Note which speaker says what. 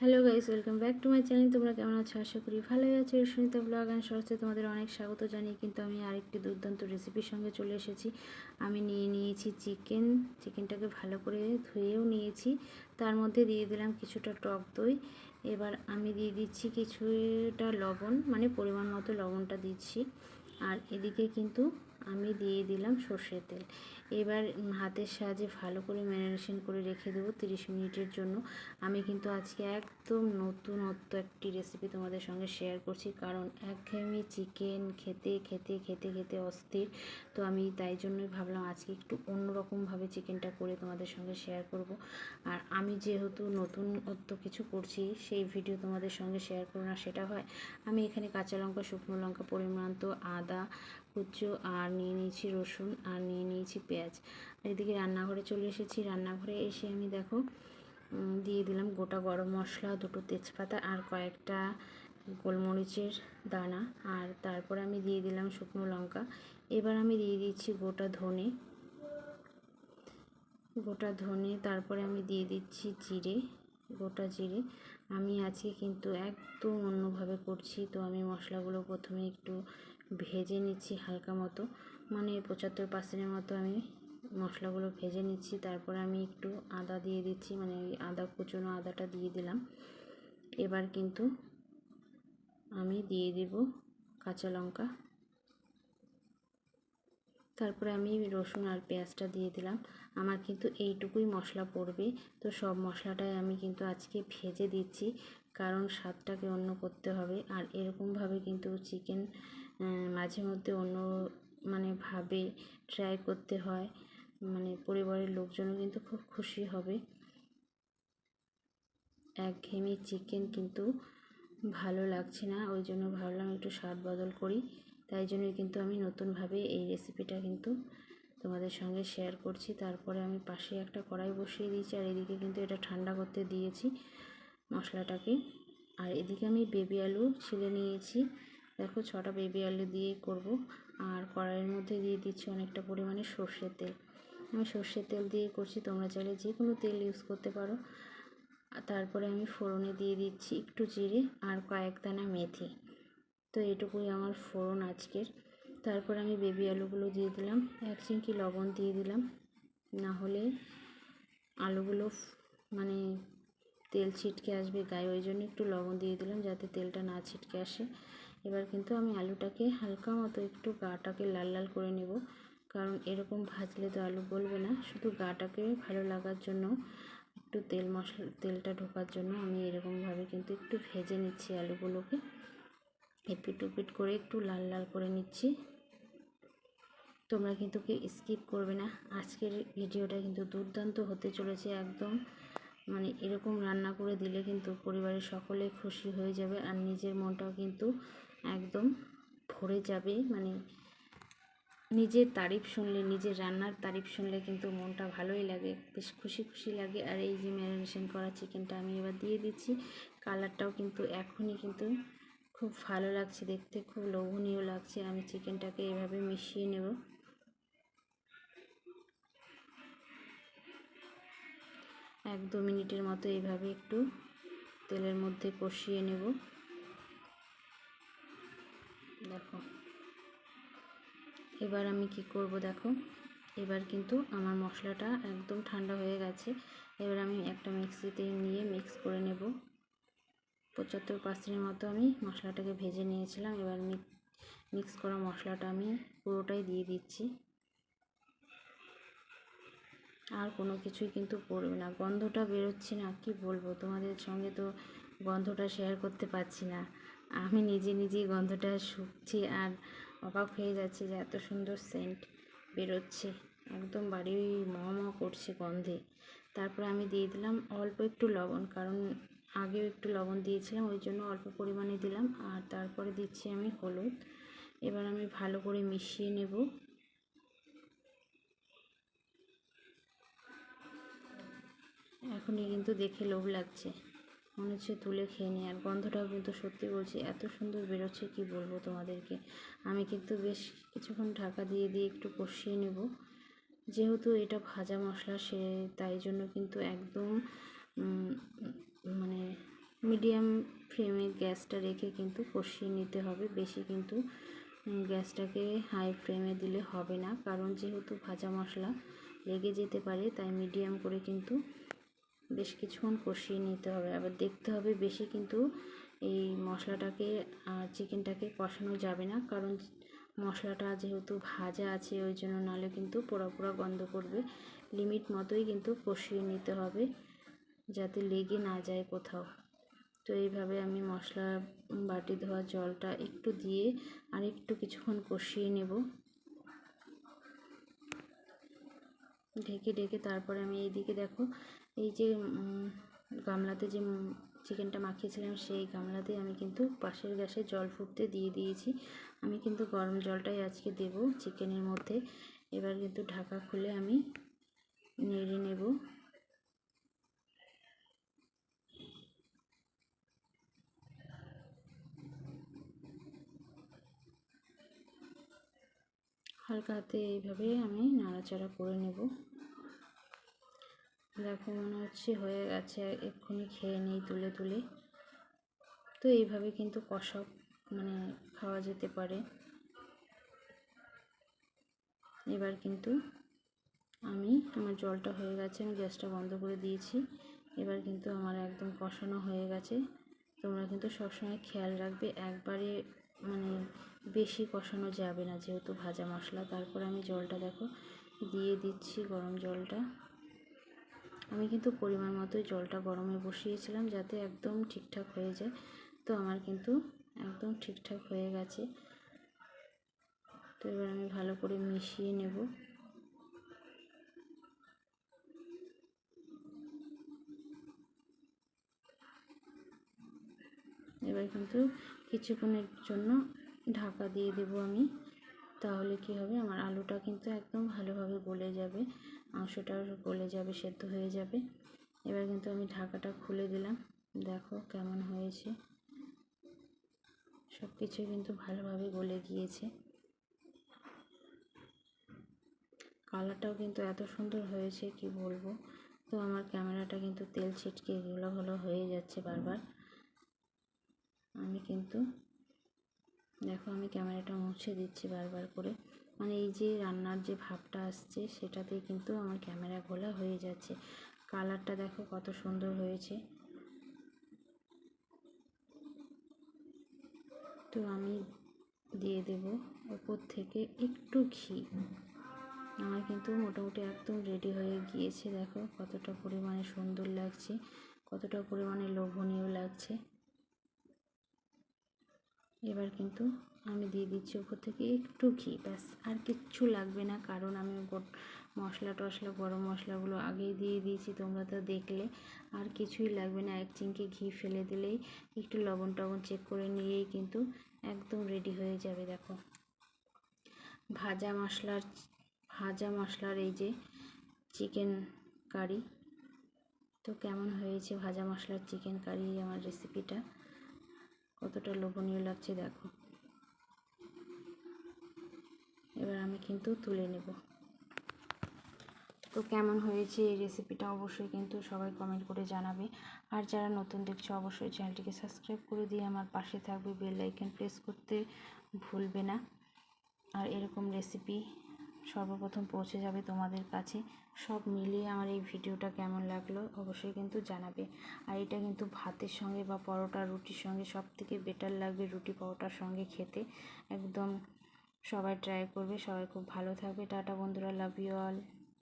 Speaker 1: Hello guys welcome back to my channel তোমরা কেমন আছো? আশা করি ভালোই আছো। সুনিতা ব্লগ অ্যান্ড শর্টসে তোমাদের অনেক স্বাগত জানিয়ে কিন্তু আমি আরেকটি দুর্দান্ত রেসিপির সঙ্গে চলে এসেছি। আমি নিয়ে নিয়েছি চিকেন চিকেনটাকে ভালো করে ধুয়েও নিয়েছি। তার মধ্যে দিয়ে দিলাম কিছুটা টক দই। এবার আমি দিয়ে দিচ্ছি কিছুটা লবণ মানে পরিমাণ মতো লবণটা দিচ্ছি। আর এদিকে কিন্তু আমি দিয়ে দিলাম সর্ষের তেল। এবার হাতের সাহায্যে ভালো করে ম্যারিনেশন করে রেখে দেবো তিরিশ মিনিটের জন্য। আমি কিন্তু আজকে একদম নতুনত্ব একটি রেসিপি তোমাদের সঙ্গে শেয়ার করছি, কারণ একঘেয়েমি চিকেন খেতে খেতে খেতে খেতে অস্থির। তো আমি তাই জন্যই ভাবলাম আজকে একটু অন্যরকমভাবে চিকেনটা করে তোমাদের সঙ্গে শেয়ার করব। আর আমি যেহেতু নতুনত্ব কিছু করছি, সেই ভিডিও তোমাদের সঙ্গে শেয়ার করব না, সেটা হয় আমি এখানে কাঁচা লঙ্কা, শুকনো লঙ্কা, পরিমাণ তো আদা, কুচো, আর নিয়ে নিয়েছি রসুন, আর নিয়ে নিয়েছি পেঁয়াজ আর এদিকে রান্নাঘরে চলে এসেছি। রান্নাঘরে এসে আমি দেখো দিয়ে দিলাম গোটা গরম মশলা, দুটো তেজপাতা আর কয়েকটা গোলমরিচের দানা। আর তারপর আমি দিয়ে দিলাম শুকনো লঙ্কা। এবার আমি দিয়ে দিচ্ছি গোটা ধনে। গোটা ধনে, তারপরে আমি দিয়ে দিচ্ছি জিরে, গোটা জিরে। আমি আজকে কিন্তু একদম অন্যভাবে করছি। তো আমি মশলাগুলো প্রথমে একটু ভেজে নিচ্ছি হালকা মতো। মানে পঁচাত্তর পার্সেন্টের মতো আমি মশলাগুলো ভেজে নিচ্ছি, তারপর আমি একটু আদা দিয়ে দিচ্ছি মানে ওই আদা, কুচনো আদাটা দিয়ে দিলাম। এবার কিন্তু আমি দিয়ে দেব কাঁচা লঙ্কা। তারপরে আমি রসুন আর পেঁয়াজটা দিয়ে দিলাম। আমার কিন্তু এইটুকুই মশলা পড়বে, তো সব মশলাটাই আমি কিন্তু আজকে ভেজে দিচ্ছি, কারণ স্বাদটাকে অন্য করতে হবে। আর এরকমভাবে কিন্তু চিকেন মাঝে মধ্যে অন্য মানে ভাবে ট্রাই করতে হয়। মানে পরিবারের লোকজনও কিন্তু খুব খুশি হবে। একঘেয়েমি চিকেন কিন্তু ভালো লাগছে না, ওই জন্য ভাবলাম একটু স্বাদ বদল করি। তাই জন্যই কিন্তু আমি নতুনভাবে এই রেসিপিটা কিন্তু তোমাদের সঙ্গে শেয়ার করছি। তারপরে আমি পাশে একটা কড়াই বসিয়ে দিয়েছি, আর এদিকে কিন্তু এটা ঠান্ডা করতে দিয়েছি মশলাটাকে। আর এদিকে আমি বেবি আলু ছিলে নিয়েছি। দেখো ছটা বেবি আলু দিয়ে করব। আর কড়াইয়ের মধ্যে দিয়ে দিচ্ছি অনেকটা পরিমাণে সর্ষের তেল। আমি সর্ষের তেল দিয়ে করছি, তোমরা চাইলে যে কোনো তেল ইউজ করতে পারো। তারপরে আমি ফোড়নে দিয়ে দিচ্ছি একটু জিরে আর কয়েক দানা মেথি। তো এটুকুই আমার ফোড়ন আজকের। তারপর আমি বেবি আলুগুলো দিয়ে দিলাম, এক চিমকি লবণ দিয়ে দিলাম। না হলে আলুগুলো মানে তেল ছিটকে আসবে গায়ে, ওই জন্য একটু লবণ দিয়ে দিলাম যাতে তেলটা না ছিটকে আসে। এবার কিন্তু আমি আলুটাকে হালকা মতো একটু গাটাকে লাল লাল করে নেব। কারণ এরকম ভাজলে তো আলু গলবে না। শুধু গাটাকে ভালো লাগার জন্য, একটু তেল মশলা, তেলটা ঢোকার জন্য আমি এরকমভাবে কিন্তু একটু ভেজে নিচ্ছি আলুগুলোকে। এপিট উপিট করে একটু লাল লাল করে নিচ্ছি। তোমরা কিন্তু কি স্কিপ করবে না। আজকের ভিডিওটা কিন্তু দুর্দান্ত হতে চলেছে একদম। মানে এরকম রান্না করে দিলে কিন্তু পরিবারের সকলে খুশি হয়ে যাবে আর নিজের মনটাও কিন্তু একদম ভরে যাবে। মানে নিজের তারিফ শুনলে, নিজের রান্নার তারিফ শুনলে কিন্তু মনটা ভালোই লাগে, বেশ খুশি খুশি লাগে। আর এই যে ম্যারিনেশন করা চিকেনটা আমি এবার দিয়ে দিচ্ছি। কালারটাও কিন্তু এখনই কিন্তু খুব ভালো লাগছে দেখতে, খুব লোভনীয় লাগছে। আমি চিকেনটাকে এভাবে মিশিয়ে নেব। এক দু মিনিটের মতো এইভাবে একটু তেলের মধ্যে কষিয়ে নেব। দেখো। এবার আমি কি করব দেখো? এবার কিন্তু আমার মশলাটা একদম ঠান্ডা হয়ে গেছে। এবার আমি একটা মিক্সিতে নিয়ে মিক্স করে নেব। পঁচাত্তর পার্সেন্টের মতো আমি মশলাটাকে ভেজে নিয়েছিলাম। এবার মিক্স করা মশলাটা আমি পুরোটাই দিয়ে দিচ্ছি। আর কোনো কিছুই কিন্তু পড়বে না। গন্ধটা বেরোচ্ছে না, কি বলব? তোমাদের সঙ্গে তো গন্ধটা শেয়ার করতে পারছি না। আমি নিজে নিজেই গন্ধটা শুকছি আর অবাক হয়ে যাচ্ছে যে এত সুন্দর সেন্ট বেরোচ্ছে। একদম বাড়ি ম ম করছে গন্ধে। তারপরে আমি দিয়ে দিলাম অল্প একটু লবণ, কারণ আগেও একটু লবণ দিয়েছিলাম, ওই জন্য অল্প পরিমাণে দিলাম। আর তারপরে দিচ্ছি আমি হলুদ। এবার আমি ভালো করে মিশিয়ে নেব। এখনই কিন্তু দেখে লোভ লাগছে। মনে হচ্ছে তুলে খেয়ে নিই আর গন্ধটাও কিন্তু সত্যি বলছি, এত সুন্দর বেরোচ্ছে, কি বলব তোমাদেরকে? আমি কিন্তু বেশ কিছুক্ষণ ঢাকা দিয়ে দিয়ে একটু কষিয়ে নেব। যেহেতু এটা ভাজা মশলা, সে তাই জন্য কিন্তু একদম মানে মিডিয়াম ফ্লেমে গ্যাসটা রেখে কিন্তু কষিয়ে নিতে হবে। বেশি কিন্তু গ্যাসটাকে হাই ফ্লেমে দিলে হবে না। কারণ যেহেতু ভাজা মশলা লেগে যেতে পারে, তাই মিডিয়াম করে কিন্তু বেশ কিছুক্ষণ কষিয়ে নিতে হবে। আবার দেখতে হবে বেশি কিন্তু এই মশলাটাকে চিকেনটাকে কষানো যাবে না। কারণ মশলাটা যেহেতু ভাজা আছে, ওই জন্য নাহলে কিন্তু পোড়া পোড়া গন্ধ করবে। লিমিট মতোই কিন্তু কষিয়ে নিতে হবে যাতে লেগে না যায় কোথাও। তো এইভাবে আমি মশলা বাটি ধোয়া জলটা একটু দিয়ে আর একটু কিছুক্ষণ কষিয়ে নেব। ঢেকে ঢেকে তারপরে আমি এইদিকে দেখো এই যে গামলাতে যে চিকেনটা মাখিয়েছিলাম, সেই গামলাতে আমি কিন্তু পাশের গ্যাসে জল ফুটতে দিয়ে দিয়েছি। আমি কিন্তু গরম জলটাই আজকে দেব চিকেনের মধ্যে। এবার কিন্তু ঢাকা খুলে আমি নেড়ে নেব। হালকা হাতে এইভাবে আমি নাড়াচাড়া করে নেব। দেখো মনে হচ্ছে হয়ে গেছে, এক্ষুনি খেয়ে নেই তুলে তুলে। তো এইভাবে কিন্তু কষা মানে খাওয়া যেতে পারে। এবার কিন্তু আমি, আমার জলটা হয়ে গেছে, আমি গ্যাসটা বন্ধ করে দিয়েছি। এবার কিন্তু আমার একদম কষানো হয়ে গেছে। তোমরা কিন্তু সবসময় খেয়াল রাখবে, একবারে মানে বেশি কষানো যাবে না, যেহেতু ভাজা মশলা। তারপর আমি জলটা দেখো, দিয়ে দিচ্ছি, গরম জলটা। আমি কিন্তু পরিমাণ মতোই জলটা গরমে বসিয়েছিলাম যাতে একদম ঠিকঠাক হয়ে যায়। তো আমার কিন্তু একদম ঠিকঠাক হয়ে গেছে। তো এবার আমি ভালো করে মিশিয়ে নেব। এবার কিন্তু কিছুক্ষণের জন্য ঢাকা দিয়ে দেব আমি। তাহলে কি হবে? আমার আলুটা কিন্তু একদম ভালোভাবে গলে যাবে। মাংসটাও গলে যাবে, সেদ্ধ হয়ে যাবে। এবার কিন্তু আমি ঢাকাটা খুলে দিলাম। দেখো কেমন হয়েছে। সব কিছু কিন্তু ভালোভাবে গলে গিয়েছে। কালারটাও কিন্তু এত সুন্দর হয়েছে, কি বলব? তো আমার ক্যামেরাটা কিন্তু তেল ছিটকে ঘোলা ঘোলা হয়ে যাচ্ছে বারবার। আমি কিন্তু দেখো আমি ক্যামেরাটা মুছে দিচ্ছি বারবার করে। মানে এই যে রান্নার যে ভাবটা আসছে, সেটাতেই কিন্তু আমার ক্যামেরা ঘোলা হয়ে যাচ্ছে। কালারটা দেখো কত সুন্দর হয়েছে। তো আমি দিয়ে দেব ওপর থেকে একটু ঘি। আমার কিন্তু মোটামুটি একদম রেডি হয়ে গিয়েছে। দেখো কতটা পরিমাণে সুন্দর লাগছে, কতটা পরিমাণে লোভনীয় লাগছে। এবার কিন্তু আমি দিয়ে দিচ্ছি উপর থেকে একটু ঘি, ব্যাস। আর কিচ্ছু লাগবে না, কারণ আমি মশলা টশলা, গরম মশলাগুলো আগেই দিয়ে দিয়েছি, তোমরা তো দেখলে। আর কিছুই লাগবে না, এক চিমকি ঘি ফেলে দিলেই একটু লবণ টবণ চেক করে নিয়েই কিন্তু একদম রেডি হয়ে যাবে, দেখো। ভাজা মশলার ভাজা মশলার এই যে চিকেন কারি তো কেমন হয়েছে ভাজা মশলার চিকেন কারি আমার রেসিপিটা কতটা লোভনীয় লাগছে দেখো। এবার আমি কিন্তু তুলে নেব। তো কেমন হয়েছে এই রেসিপিটা অবশ্যই কিন্তু সবাই কমেন্ট করে জানাবে। আর যারা নতুন দেখছ, অবশ্যই চ্যানেলটিকে সাবস্ক্রাইব করে দিয়ে আমার পাশে থাকবে। বেল আইকন প্রেস করতে ভুলবে না। আর এরকম রেসিপি সর্বপ্রথম পৌঁছে যাবে তোমাদের কাছে। সব মিলিয়ে আমার এই ভিডিওটা কেমন লাগল অবশ্যই কিন্তু জানাবে। আর এটা কিন্তু ভাতের সঙ্গে বা পরোটা, রুটির সঙ্গে সব থেকে বেটার লাগবে রুটি পরোটার সঙ্গে খেতে। একদম সবাই ট্রাই করবে, সবাই খুব ভালো থাকবে। টাটা বন্ধুরা লাভ ইউ অল